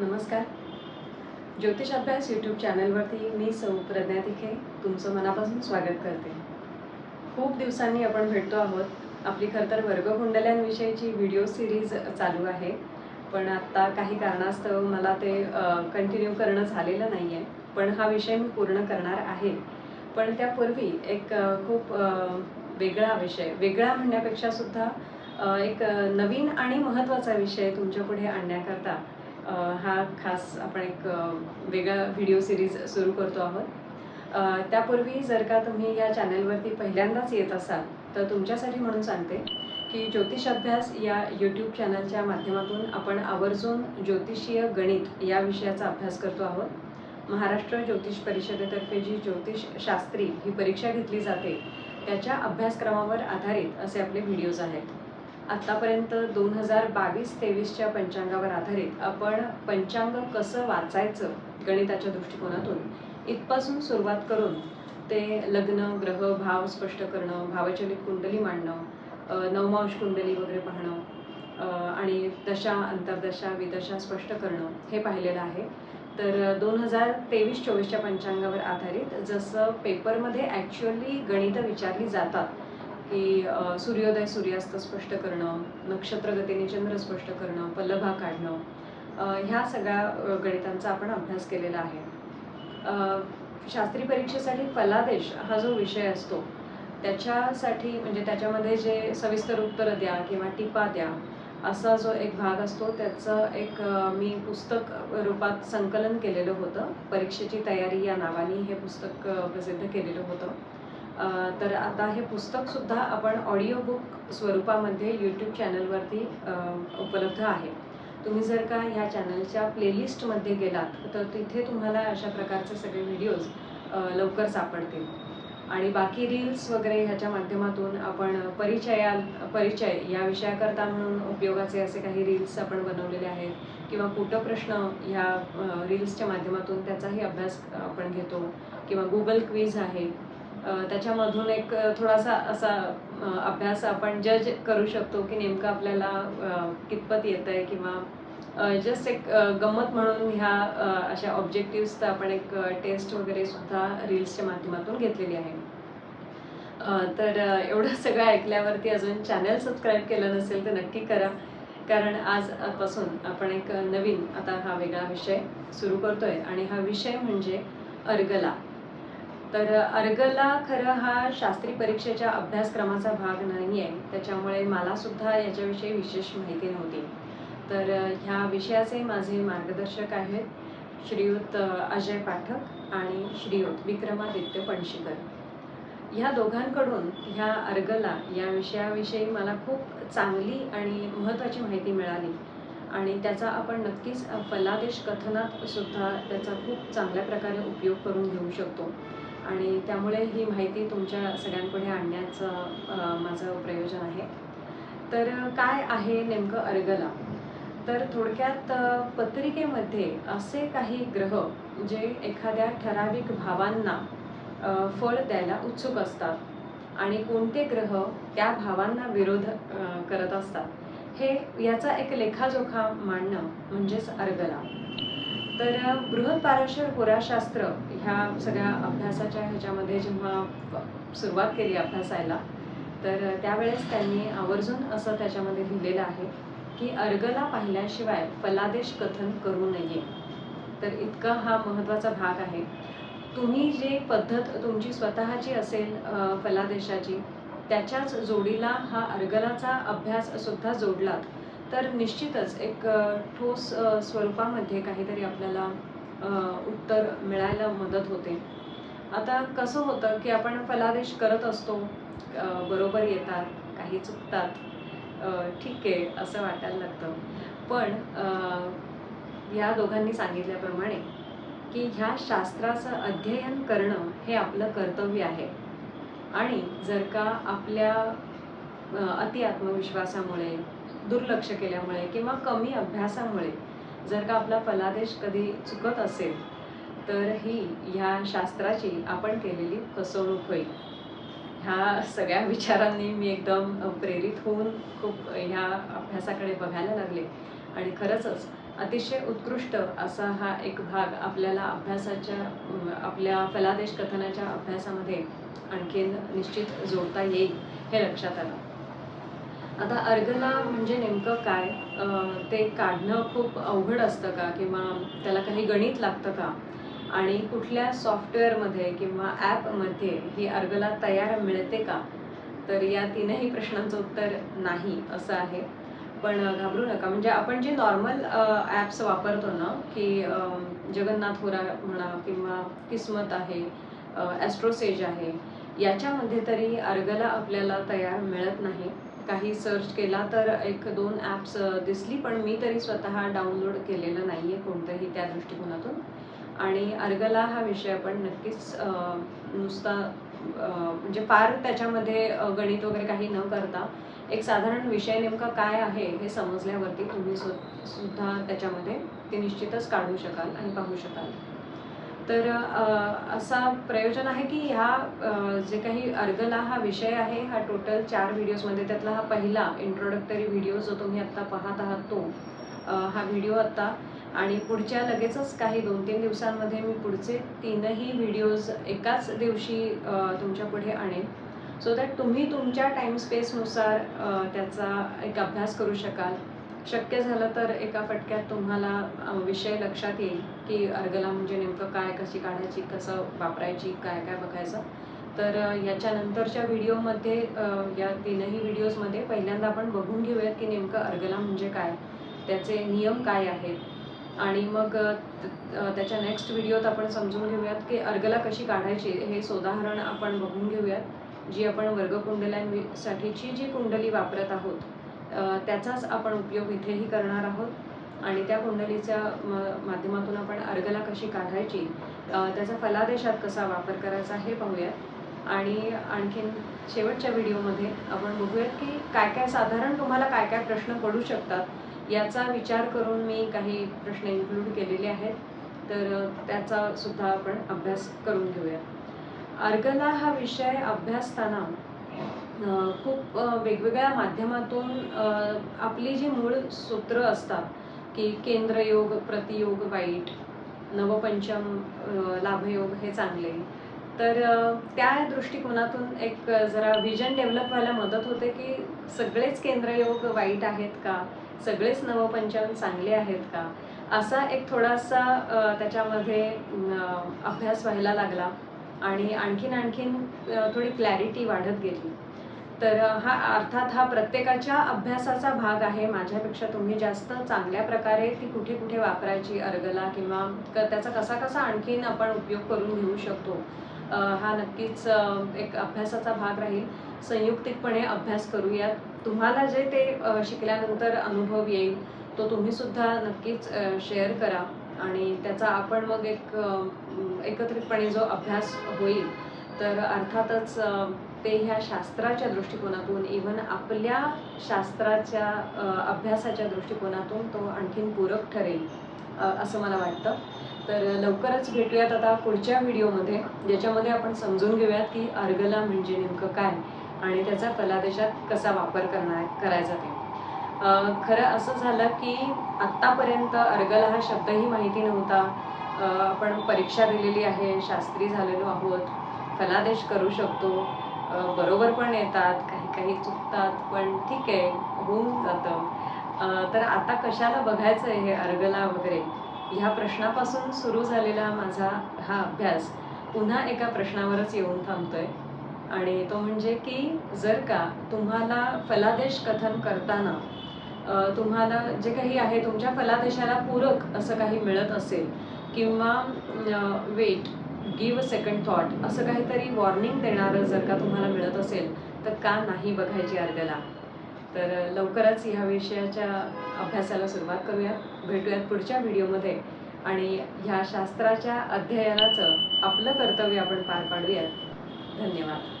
नमस्कार. ज्योतिष अभ्यास यूट्यूब चॅनलवरती मी सौ प्रज्ञा तिखे तुमचं मनापासून स्वागत करते. खूप दिवसांनी आपण भेटतो आहोत. आपली खरं तर वर्गकुंडल्यांविषयीची व्हिडिओ सिरीज चालू आहे. पण आत्ता काही कारणास्तव मला ते कंटिन्यू करणं झालेलं नाही आहे पण हा विषय मी पूर्ण करणार आहे. पण त्यापूर्वी एक खूप वेगळा विषय वेगळा म्हणण्यापेक्षा सुद्धा एक नवीन आणि महत्त्वाचा विषय तुमच्यापुढे आणण्याकरता हा खास आपण एक वेगळा व्हिडिओ सिरीज सुरू करतो आहोत. त्यापूर्वी जर का तुम्ही या चॅनलवरती पहिल्यांदाच येत असाल तर तुमच्यासाठी म्हणून सांगते की ज्योतिष अभ्यास या यूट्यूब चॅनलच्या माध्यमातून आपण आवर्जून ज्योतिषीय गणित या विषयाचा अभ्यास करतो आहोत. महाराष्ट्र ज्योतिष परिषदेतर्फे जी ज्योतिष शास्त्री ही परीक्षा घेतली जाते त्याच्या अभ्यासक्रमावर आधारित असे आपले व्हिडिओज आहेत. आत्तापर्यंत दोन हजार बावीस तेवीसच्या पंचांगावर आधारित आपण पंचांग कसं वाचायचं गणिताच्या दृष्टिकोनातून इथपासून सुरुवात करून ते लग्न ग्रह भाव स्पष्ट करणं भावचलित कुंडली मांडणं नवमांश कुंडली वगैरे पाहणं आणि दशा अंतर्दशा विदशा स्पष्ट करणं हे पाहिलेलं आहे. तर दोन हजार तेवीस चोवीसच्या पंचांगावर आधारित जसं पेपरमध्ये ॲक्च्युअली गणितं विचारली जातात की सूर्योदय सूर्यास्त स्पष्ट करणं नक्षत्रगतीने चंद्र स्पष्ट करणं पल्लभा काढणं ह्या सगळ्या गणितांचा आपण अभ्यास केलेला आहे. शास्त्रीय शास्त्री परीक्षेसाठी फलादेश हा जो विषय असतो त्याच्यासाठी म्हणजे त्याच्यामध्ये जे सविस्तर उत्तरं द्या किंवा टिपा द्या असा जो एक भाग असतो त्याचं एक मी पुस्तक रूपात संकलन केलेलं होतं. परीक्षेची तयारी या नावाने हे पुस्तक प्रसिद्ध केलेलं होतं. तर आता हे पुस्तकसुद्धा आपण ऑडिओ बुक स्वरूपामध्ये यूट्यूब चॅनलवरती उपलब्ध आहे. तुम्ही जर का ह्या चॅनलच्या प्लेलिस्टमध्ये गेलात तर तिथे तुम्हाला अशा प्रकारचे सगळे व्हिडिओज लवकर सापडतील. आणि बाकी रील्स वगैरे ह्याच्या माध्यमातून आपण परिचया परिचय या विषयाकरता म्हणून उपयोगाचे असे काही रील्स आपण बनवलेले आहेत किंवा कुठं प्रश्न ह्या रील्सच्या माध्यमातून त्याचाही अभ्यास आपण घेतो किंवा गुगल क्विज आहे त्याच्यामधून एक थोडासा असा अभ्यास आपण जज करू शकतो की नेमकं आपल्याला कितपत येतं आहे किंवा जस्ट एक गंमत म्हणून ह्या अशा ऑब्जेक्टिव्हजचा आपण एक टेस्ट वगैरे सुद्धा रील्सच्या माध्यमातून घेतलेली आहे. तर एवढं सगळं ऐकल्यावरती अजून चॅनल सबस्क्राईब केलं नसेल तर नक्की करा. कारण आजपासून आपण एक नवीन आता हा वेगळा विषय सुरू करतोय. आणि हा विषय म्हणजे अर्गला. तर अर्गला खरं हा शास्त्री परीक्षेच्या अभ्यासक्रमाचा भाग नाही आहे. त्याच्यामुळे मला सुद्धा याच्याविषयी विशेष माहिती नव्हती. तर ह्या विषयाचे माझे मार्गदर्शक आहेत श्रीयुत अजय पाठक आणि श्रीयुत विक्रमादित्य पणशीकर. ह्या दोघांकडून ह्या अर्गला या विषयाविषयी मला खूप चांगली आणि महत्त्वाची माहिती मिळाली. आणि त्याचा आपण नक्कीच फलादेश कथनात सुद्धा त्याचा खूप चांगल्या प्रकारे उपयोग करून घेऊ शकतो. आणि त्यामुळे ही माहिती तुमच्या सगळ्यांपुढे आणण्याचं माझं प्रयोजन आहे. तर काय आहे नेमकं अर्गला? तर थोडक्यात पत्रिकेमध्ये असे काही ग्रह जे एखाद्या ठराविक भावांना फळ द्यायला उत्सुक असतात आणि कोणते ग्रह त्या भावांना विरोध करत असतात हे याचा एक लेखाजोखा मांडणं म्हणजेच अर्गला. तर बृहत पाराशर पुराशास्त्र ह्या सगळ्या अभ्यासाच्या ह्याच्यामध्ये जेव्हा सुरुवात केली अभ्यासायला तर त्यावेळेस त्यांनी आवर्जून असं त्याच्यामध्ये लिहिलेलं आहे की अर्गला पाहिल्याशिवाय फलादेश कथन करू नये. तर इतका हा महत्त्वाचा भाग आहे. तुम्ही जे पद्धत तुमची स्वतःची असेल फलादेशाची त्याच्याच जोडीला हा अर्गलाचा अभ्याससुद्धा जोडलात तर निश्चितच एक ठोस स्वरूपामध्ये काहीतरी आपल्याला उत्तर मिळायला मदत होते. आता कसं होतं की आपण फलादेश करत असतो बरोबर येतात काही चुकतात ठीक आहे असं वाटायला लागतं. पण या दोघांनी सांगितल्याप्रमाणे की ह्या शास्त्राचं अध्ययन करणं हे आपलं कर्तव्य आहे. आणि जर का आपल्या अति आत्मविश्वासामुळे दुर्लक्ष केल्यामुळे किंवा कमी अभ्यासामुळे जर का आपला फलादेश कधी चुकत असेल तर ही ह्या शास्त्राची आपण केलेली फसवणूक होईल. ह्या सगळ्या विचारांनी मी एकदम प्रेरित होऊन खूप ह्या अभ्यासाकडे बघायला लागले. आणि खरंचच अतिशय उत्कृष्ट असा हा एक भाग आपल्याला अभ्यासाच्या आपल्या फलादेश कथनाच्या अभ्यासामध्ये आणखीन निश्चित जोडता येईल हे लक्षात आलं. आता अर्गला म्हणजे नेमकं काय? ते काढणं खूप अवघड असतं का? किंवा त्याला काही गणित लागतं का? आणि कुठल्या सॉफ्टवेअरमध्ये किंवा ॲपमध्ये ही अर्गला तयार मिळते का? तर या तीनही प्रश्नांचं उत्तर नाही असं आहे. पण घाबरू नका. म्हणजे आपण जे नॉर्मल ॲप्स वापरतो ना की जगन्नाथ होरा म्हणा किंवा किस्मत आहे ॲस्ट्रोसेज आहे याच्यामध्ये तरी अर्गला आपल्याला तयार मिळत नाही. काही सर्च केला तर एक दोन ॲप्स दिसली पण मी तरी स्वतः डाउनलोड केलेलं नाही आहे कोणतंही त्या दृष्टिकोनातून. आणि अर्गला हा विषय आपण नक्कीच नुसता म्हणजे फार त्याच्यामध्ये गणित वगैरे काही न करता एक साधारण विषय नेमका काय आहे हे समजल्यावरती तुम्ही सु सुद्धा त्याच्यामध्ये ते निश्चितच काढू शकाल आणि पाहू शकाल. तर असा प्रयोजन आहे की ह्या जे काही अर्गला हा विषय आहे हा टोटल चार व्हिडिओजमध्ये त्यातला हा पहिला इंट्रोडक्टरी व्हिडिओ जो तुम्ही आत्ता पाहत आहात तो हा व्हिडिओ आत्ता. आणि पुढच्या लगेचच काही दोन तीन दिवसांमध्ये मी पुढचे तीनही व्हिडिओज एकाच दिवशी तुमच्यापुढे आणेन. सो दॅट तुम्ही तुमच्या टाईम स्पेसनुसार त्याचा एक अभ्यास करू शकाल. शक्य झालं तर एका फटक्यात तुम्हाला विषय लक्षात येईल की अर्गला म्हणजे नेमकं काय कशी काढायची कसं वापरायची काय काय बघायचं. तर याच्यानंतरच्या व्हिडिओमध्ये या तीनही व्हिडिओजमध्ये पहिल्यांदा आपण बघून घेऊयात की नेमकं अर्गला म्हणजे काय त्याचे नियम काय आहेत. आणि मग त्याच्या नेक्स्ट व्हिडिओत आपण समजून घेऊयात की अर्गला कशी काढायची हे सोदाहरण आपण बघून घेऊयात. जी आपण वर्गकुंडल्यांसाठीची जी कुंडली वापरत आहोत त्याचाच आपण उपयोग इथेही करणार आहोत. आणि त्या कुंडलीच्या म- माध्यमातून आपण अर्गला कशी काढायची त्याचा फलादेशात कसा वापर करायचा हे पाहूयात. आणि आणखीन शेवटच्या व्हिडिओमध्ये आपण बघूयात की काय काय साधारण तुम्हाला काय काय प्रश्न पडू शकतात याचा विचार करून मी काही प्रश्न इन्क्लूड केलेले आहेत. तर त्याचा सुद्धा आपण अभ्यास करून घेऊयात. अर्गला हा विषय अभ्यासताना खूप वेगवेगळ्या माध्यमातून आपली जी मूळ सूत्र असतात की केंद्रयोग प्रतियोग वाईट नवपंचम लाभयोग हे चांगले. तर त्या दृष्टिकोनातून एक जरा विजन डेव्हलप व्हायला मदत होते की सगळेच केंद्रयोग वाईट आहेत का? सगळेच नवपंचम चांगले आहेत का? असा एक थोडासा त्याच्यामध्ये अभ्यास व्हायला लागला आणि आणखीन आणखीन थोडी क्लॅरिटी वाढत गेली. तर हा अर्थात हा प्रत्येकाच्या अभ्यासाचा भाग आहे. माझ्यापेक्षा तुम्ही जास्त चांगल्या प्रकारे ती कुठे कुठे वापरायची अर्गला किंवा क- त्याचा कसा कसा आणखीन आपण उपयोग करून घेऊ शकतो हा नक्कीच एक अभ्यासाचा भाग राहील. संयुक्तिकपणे अभ्यास करूयात. तुम्हाला जे ते शिकल्यानंतर अनुभव येईल तो तुम्ही सुद्धा नक्कीच शेअर करा. आणि त्याचा आपण मग एक एकत्रितपणे जो अभ्यास होईल तर अर्थातच ते ह्या शास्त्राच्या दृष्टिकोनातून इवन आपल्या शास्त्राच्या अभ्यासाच्या दृष्टिकोनातून तो आणखीन पूरक ठरेल असं मला वाटतं. तर लवकरच भेटूयात आता पुढच्या व्हिडिओमध्ये ज्याच्यामध्ये आपण समजून घेऊयात की अर्गला म्हणजे नेमकं काय आणि त्याचा फलादेशात कसा वापर करणार करायचा ते. खरं असं झालं की आत्तापर्यंत अर्गला हा शब्दही माहिती नव्हता. आपण परीक्षा दिलेली आहे शास्त्री झालेलो आहोत फलादेश करू शकतो. बरोबर पण येतात काही काही चुकतात पण ठीक आहे होऊन जातं. तर आता कशाला बघायचं आहे हे अर्गला वगैरे? ह्या प्रश्नापासून सुरू झालेला माझा हा अभ्यास पुन्हा एका प्रश्नावरच येऊन थांबतोय. आणि तो म्हणजे की जर का तुम्हाला फलादेश कथन करताना तुम्हाला जे काही आहे तुमच्या फलादेशाला पूरक असं काही मिळत असेल किंवा wait give a second thought असं काहीतरी वॉर्निंग देणारं जर का तुम्हाला मिळत असेल तर का नाही बघायची अर्ध्याला तर लवकरच ह्या विषयाच्या अभ्यासाला सुरुवात करूयात भेटूयात पुढच्या व्हिडिओमध्ये. आणि ह्या शास्त्राच्या अध्ययनाचं आपलं कर्तव्य आपण पार पाडूयात. धन्यवाद.